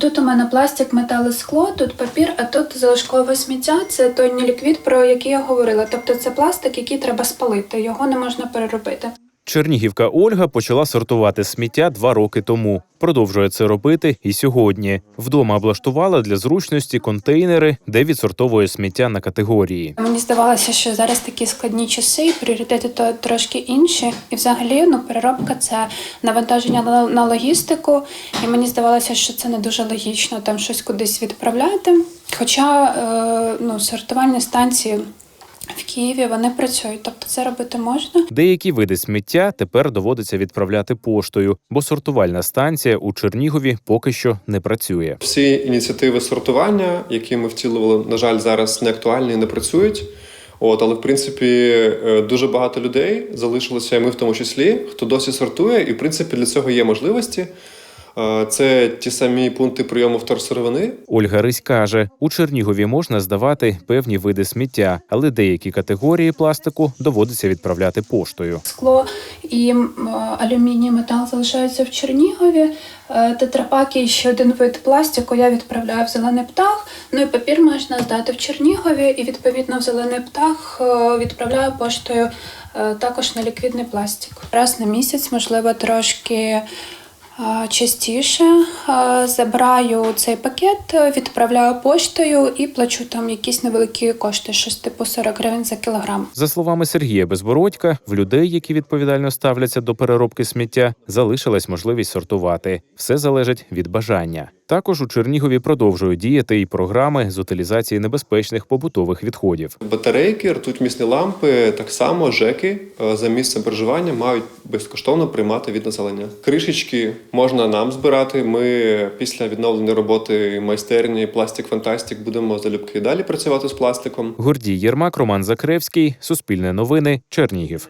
Тут у мене пластик, метал і скло, тут папір, а тут залишкове сміття. Це той неліквід, про який я говорила. Тобто це пластик, який треба спалити, його не можна переробити. Чернігівка Ольга почала сортувати сміття два роки тому. Продовжує це робити і сьогодні. Вдома облаштувала для зручності контейнери, де відсортовує сміття на категорії. Мені здавалося, що зараз такі складні часи, і пріоритети то трошки інші. І взагалі, ну, переробка це навантаження на, логістику. І мені здавалося, що це не дуже логічно там щось кудись відправляти. Хоча е, ну, сортувальні станції в Києві вони працюють, тобто це робити можна. Деякі види сміття тепер доводиться відправляти поштою, бо сортувальна станція у Чернігові поки що не працює. Всі ініціативи сортування, які ми втілювали, на жаль, зараз не актуальні і не працюють. От, але в принципі е, дуже багато людей залишилося, і ми в тому числі, хто досі сортує, і в принципі для цього є можливості. Е, Це ті самі пункти прийому вторсировини, Ольга Рись каже, у Чернігові можна здавати певні види сміття, але деякі категорії пластику доводиться відправляти поштою. Скло і алюміній, метал залишаються в Чернігові. Е, Тетрапаки ще один вид пластику я відправляю в зелений птах. Ну і папір можна здати в Чернігові, і відповідно в зелений птах е, відправляю поштою також на ліквідний пластик. Раз на місяць, можливо, трошки. Частіше забираю цей пакет, е, відправляю поштою і плачу там якісь невеликі кошти, щось типу 40 гривень за кілограм. За словами Сергія Безбородька, в людей, які відповідально ставляться до переробки сміття, залишилась можливість сортувати. Все залежить від бажання. Також у Чернігові продовжують діяти і програми з утилізації небезпечних побутових відходів. батарейки, ртуть-місні лампи, так само ЖЕКи е, за місцем проживання мають безкоштовно приймати від населення. Кришечки можна нам збирати. Ми після відновлення роботи майстерні Пластик Фантастик будемо залюбки далі працювати з пластиком. Гордій Єрмак, Роман Закревський, Суспільне новини, Чернігів.